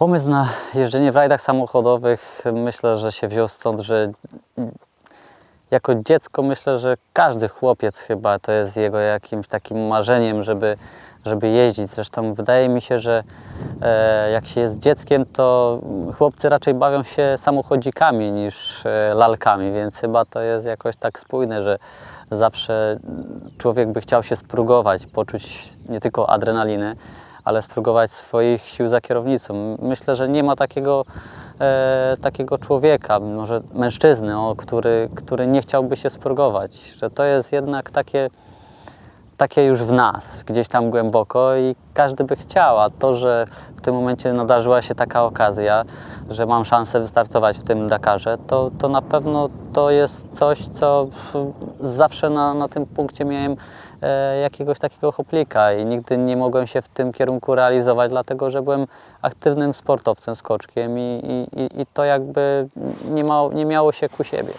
Pomysł na jeżdżenie w rajdach samochodowych myślę, że się wziął stąd, że jako dziecko myślę, że każdy chłopiec chyba to jest jego jakimś takim marzeniem, żeby, żeby jeździć. Zresztą wydaje mi się, że e, jak się jest dzieckiem, to chłopcy raczej bawią się samochodzikami niż e, lalkami, więc chyba to jest jakoś tak spójne, że zawsze człowiek by chciał się spróbować, poczuć nie tylko adrenaliny, ale spróbować swoich sił za kierownicą. Myślę, że nie ma takiego, e, takiego człowieka, może mężczyzny, o, który, który nie chciałby się spróbować, że to jest jednak takie, takie już w nas, gdzieś tam głęboko i każdy by chciał, a to, że w tym momencie nadarzyła się taka okazja, że mam szansę wystartować w tym Dakarze, to, to na pewno to jest coś, co zawsze na, na tym punkcie miałem e, jakiegoś takiego hoplika i nigdy nie mogłem się w tym kierunku realizować, dlatego że byłem aktywnym sportowcem, skoczkiem i, i- i to jakby nie, ma, nie miało się ku siebie.